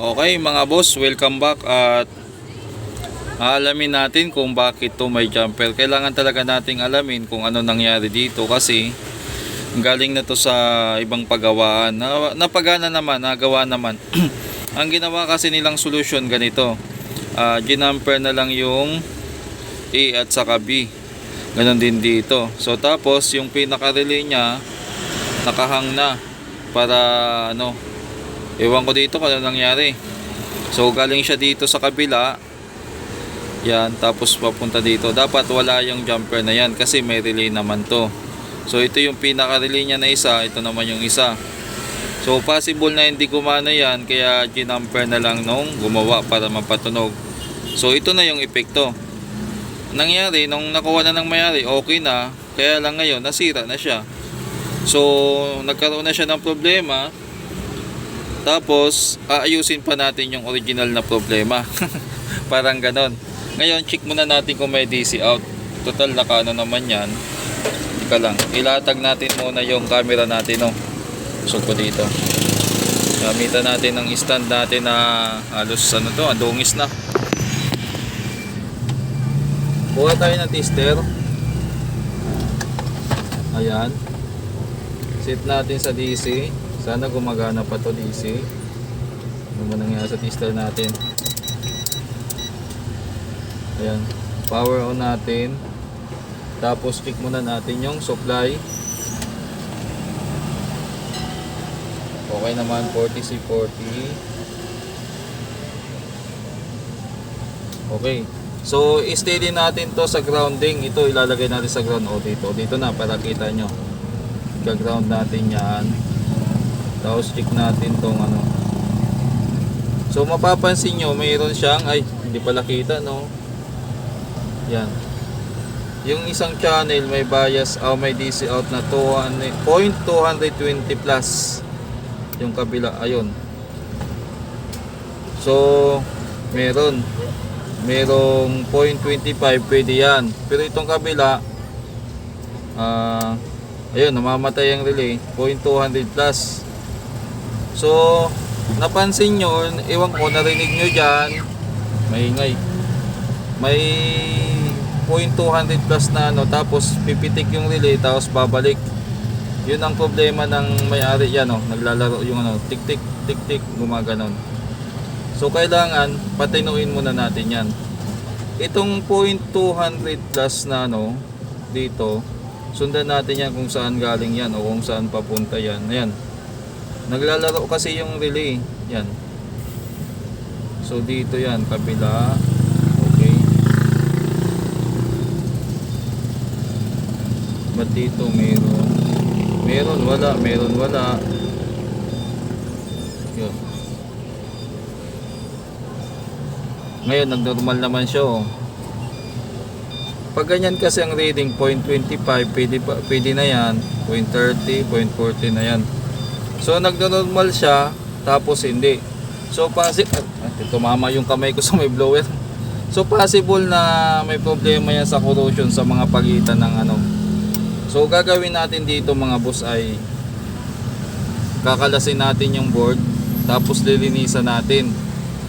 Okay mga boss, welcome back at aalamin natin kung bakit to may jumper. Kailangan talaga nating alamin kung ano nangyari dito kasi galing na to sa ibang pagawaan. Na, napagana naman, nagawa naman. Ang ginawa kasi nilang solusyon ganito. Uh, ginamper na lang yung A at saka B. Ganon din dito. So tapos yung pinaka-relay niya nakahang na para ano Ewan ko dito kung ano nangyari. So galing siya dito sa kabila. Yan, tapos papunta dito. Dapat wala yung jumper na yan kasi may relay naman to. So ito yung pinaka-relay niya na isa, ito naman yung isa. So possible na hindi gumana yan kaya ginumper na lang nung gumawa para mapatunog. So ito na yung epekto. Nangyari, nung nakuha na ng mayari, okay na. Kaya lang ngayon, nasira na siya. So nagkaroon na siya ng problema tapos, aayusin pa natin yung original na problema. Parang ganon. Ngayon, check muna natin kung may DC out. Total, nakano naman yan. Ika lang. Ilatag natin muna yung camera natin, no. Usog ko dito. Gamitan natin ng stand natin na halos ano to, adungis na. Buha tayo ng tester. Ayan. Set natin sa DC. Sana gumagana pa to DC. Ano man nangyari sa tester natin. Ayan. Power on natin. Tapos check muna natin yung supply. Okay naman 40C40. Okay. So, i-steady natin to sa grounding. Ito ilalagay natin sa ground. O, dito. Dito na para kita nyo. Gaground natin yan. Tapos check natin tong ano. So mapapansin nyo, mayroon siyang, ay hindi pala kita no. Yan. Yung isang channel may bias, oh, may DC out na 200, 0.220 plus. Yung kabila, ayun. So, meron. Merong 0.25, pwede yan. Pero itong kabila, ah, ayun, namamatay ang relay, 0.200 plus. So, napansin nyo, ewan ko, narinig nyo dyan, maingay. May 0.200 plus na ano, tapos pipitik yung relay, tapos babalik. Yun ang problema ng may-ari yan, oh, naglalaro yung ano, tik tik tik tik, gumaganon. So, kailangan patinuin muna natin yan. Itong 0.200 plus na ano, dito, sundan natin yan kung saan galing yan o kung saan papunta yan. Ayan, Naglalaro kasi yung relay. Yan. So dito yan, kabila. Okay. Ba't dito meron? Meron, wala. Meron, wala. Yun. Ngayon, nag-normal naman siya oh. Pag ganyan kasi ang reading, 0.25, pwede, pa- pwede na yan. 0.30, 0.40 na yan. So nagno-normal siya tapos hindi. So possible tumama yung kamay ko sa may blower. So possible na may problema yan sa corrosion sa mga pagitan ng ano. So gagawin natin dito mga boss ay kakalasin natin yung board tapos lilinisan natin.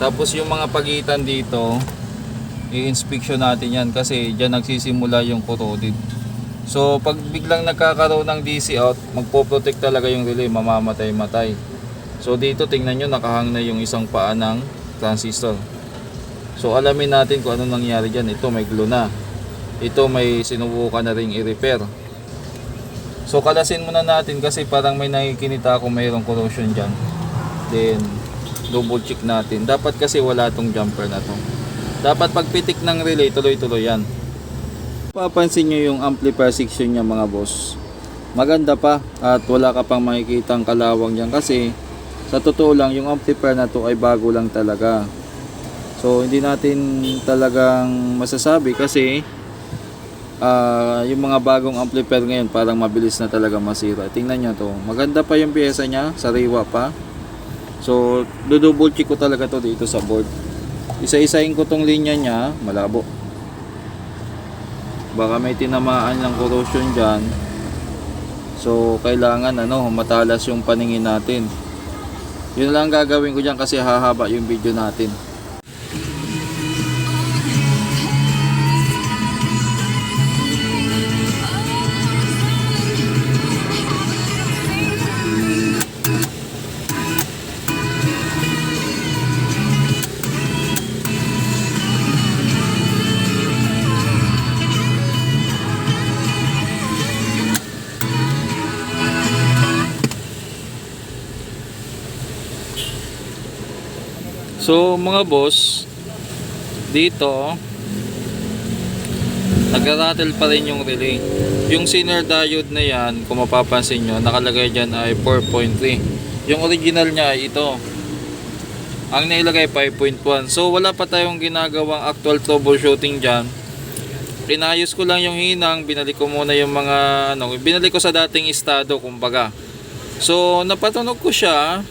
Tapos yung mga pagitan dito i-inspection natin yan kasi diyan nagsisimula yung corroded. So pag biglang nagkakaroon ng DC out, magpo-protect talaga yung relay, mamamatay-matay. So dito tingnan nyo nakahang na yung isang paa ng transistor. So alamin natin kung ano nangyari dyan. Ito may glue na. Ito may sinubukan na ring i-repair. So kalasin muna natin kasi parang may nakikinita ako mayroong corrosion dyan. Then double check natin. Dapat kasi wala tong jumper na to. Dapat pagpitik ng relay tuloy-tuloy yan. Papansin nyo yung amplifier section niya mga boss. Maganda pa at wala ka pang makikitang kalawang dyan kasi sa totoo lang yung amplifier na to ay bago lang talaga. So hindi natin talagang masasabi kasi ah, yung mga bagong amplifier ngayon parang mabilis na talaga masira. Tingnan nyo to. Maganda pa yung pyesa niya, sariwa pa. So dudouble check ko talaga to dito sa board. Isa-isahin ko tong linya niya, malabo baka may tinamaan ng corrosion dyan so kailangan ano matalas yung paningin natin Yun lang gagawin ko dyan kasi hahaba yung video natin. So mga boss, dito nagra-rattle pa rin yung relay. Yung Zener diode na yan, kung mapapansin nyo, nakalagay dyan ay 4.3. Yung original niya ay ito. Ang nailagay 5.1. So wala pa tayong ginagawang actual troubleshooting dyan. Pinayos ko lang yung hinang, binalik ko muna yung mga ano, binalik ko sa dating estado kumbaga. So napatunog ko siya,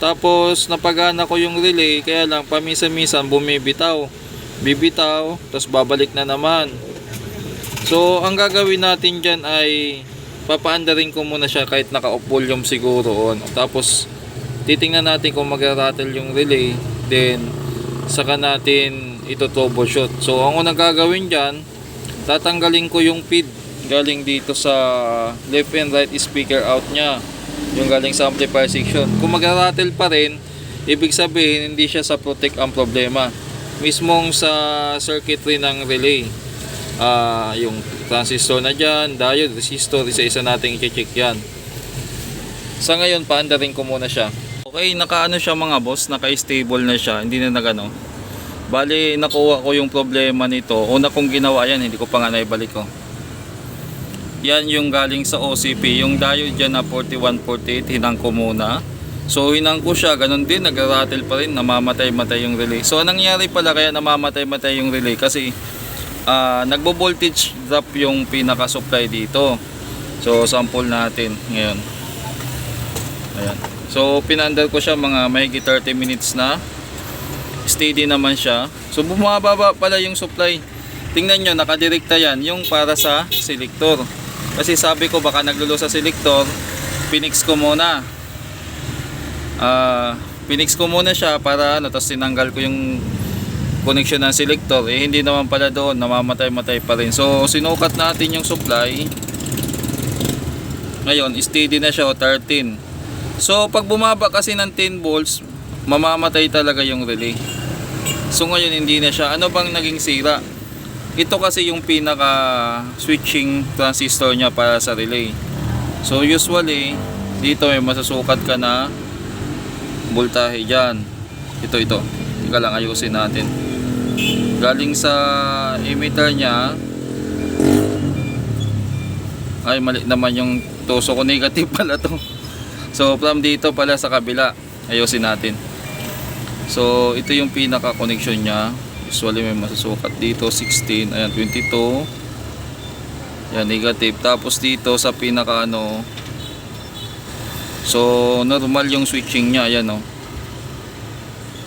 tapos napagana ko yung relay kaya lang paminsan-minsan bumibitaw. Bibitaw, tapos babalik na naman. So ang gagawin natin dyan ay papaandarin ko muna siya kahit naka-off volume siguro. Ano. Tapos titingnan natin kung mag-rattle yung relay. Then saka natin ito troubleshoot. So ang unang gagawin dyan, tatanggalin ko yung feed galing dito sa left and right speaker out niya yung galing sa amplifier section. Kung mag-rattle pa rin, ibig sabihin hindi siya sa protect ang problema. Mismong sa circuitry ng relay. Ah, yung transistor na dyan, diode, resistor, isa-isa nating i-check yan. Sa ngayon, paandarin ko muna siya. Okay, nakaano siya mga boss, naka-stable na siya, hindi na nagano. Bali, nakuha ko yung problema nito. Una kong ginawa yan, hindi ko pa nga naibalik ko. Yan yung galing sa OCP. Yung diode dyan na 4148, hinang ko muna. So hinang ko siya, ganun din, nag-rattle pa rin, namamatay-matay yung relay. So anong nangyari pala kaya namamatay-matay yung relay? Kasi ah, nagbo-voltage drop yung pinaka-supply dito. So sample natin ngayon. Ayan. So pinandar ko siya mga mahigit 30 minutes na. Steady naman siya. So bumababa pala yung supply. Tingnan nyo, nakadirekta yan. Yung para sa selector. Kasi sabi ko baka naglulo sa selector, pinix ko muna. Ah, pinix ko muna siya para ano, tapos tinanggal ko yung connection ng selector. Eh hindi naman pala doon, namamatay-matay pa rin. So sinukat natin yung supply. Ngayon, steady na siya o 13. So pag bumaba kasi ng 10 volts, mamamatay talaga yung relay. So ngayon hindi na siya. Ano bang naging sira? Ito kasi yung pinaka switching transistor niya para sa relay. So usually dito may masasukat ka na voltahe dyan. Ito ito. Ika lang ayusin natin. Galing sa emitter niya ay mali naman yung tuso ko negative pala to. So from dito pala sa kabila ayusin natin. So ito yung pinaka connection niya. Usually may masusukat dito 16, ayan 22. Yan negative. Tapos dito sa pinaka ano So normal yung switching niya, ayan oh.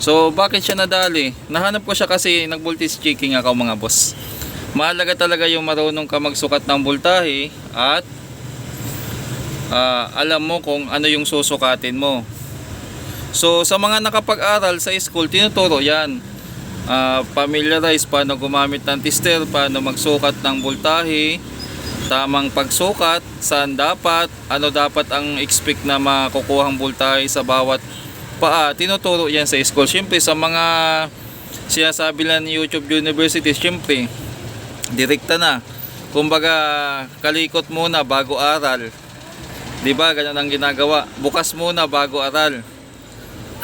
So bakit siya nadali? Nahanap ko siya kasi nag-voltage checking ako mga boss. Mahalaga talaga yung marunong ka magsukat ng voltahe at ah, alam mo kung ano yung susukatin mo. So sa mga nakapag-aral sa school, tinuturo yan. Ah, familiarize paano gumamit ng tester, paano magsukat ng voltahe, tamang pagsukat, saan dapat, ano dapat ang expect na makukuhang voltahe sa bawat paa. Tinuturo yan sa school. Siyempre sa mga sinasabi lang ni YouTube University, siyempre direkta na. Kumbaga, kalikot muna bago aral. 'Di ba? Ganyan ang ginagawa. Bukas muna bago aral.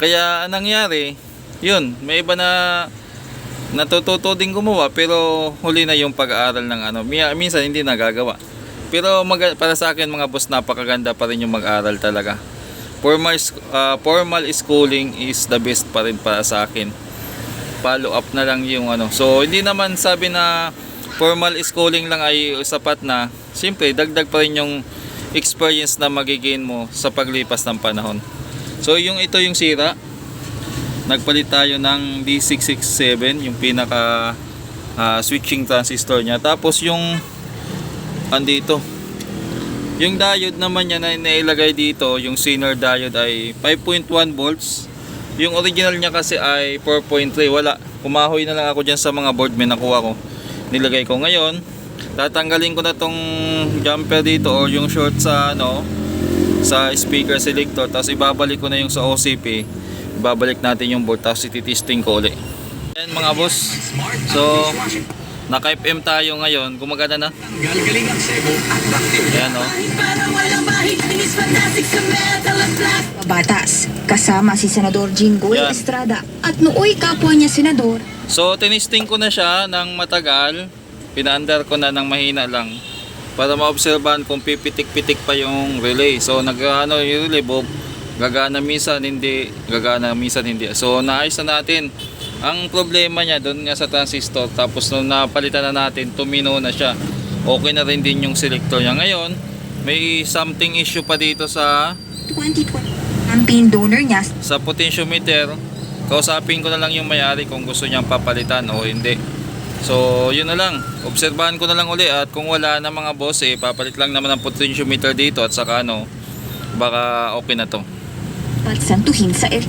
Kaya anong nangyari? 'Yun, may iba na natututo din gumawa pero huli na yung pag-aaral ng ano. Mi- Minsan hindi nagagawa. Pero mag- para sa akin mga boss, napakaganda pa rin yung mag-aral talaga. Formal, ah, formal schooling is the best pa rin para sa akin. Follow up na lang yung ano. So hindi naman sabi na formal schooling lang ay sapat na. Siyempre, dagdag pa rin yung experience na magigain mo sa paglipas ng panahon. So yung ito yung sira. Nagpalit tayo ng D667, yung pinaka ah, switching transistor niya. Tapos yung andito, Yung diode naman niya na nailagay dito, yung Zener diode ay 5.1 volts. Yung original niya kasi ay 4.3. Wala. Kumahoy na lang ako dyan sa mga board may nakuha ko. Nilagay ko ngayon. Tatanggalin ko na tong jumper dito o yung short sa ano sa speaker selector tapos ibabalik ko na yung sa OCP. Ibabalik natin yung board tapos ititesting ko ulit. Yan mga boss. So, naka FM tayo ngayon. Gumagana na. Galgaling ang sebo at. Ayan oh. o. Plastic. Batas, kasama si Senador Jinggoy Yan. Estrada at nooy kapwa niya senador. So, tinisting ko na siya ng matagal. Pinaandar ko na ng mahina lang. Para maobserbahan kung pipitik-pitik pa yung relay. So, nag ano, yung relay, Bob, gagana minsan, hindi. Gagana minsan, hindi. So, naayos na natin. Ang problema niya doon nga sa transistor. Tapos, nung napalitan na natin, tumino na siya. Okay na rin din yung selector niya. Ngayon, may something issue pa dito sa 2020. Ang pin donor niya sa potentiometer, kausapin ko na lang yung may-ari kung gusto niyang papalitan o hindi. So, yun na lang. Obserbahan ko na lang uli at kung wala na mga boss, eh, papalit lang naman ang potentiometer dito at saka ano, baka okay na to. At santuhin sa F.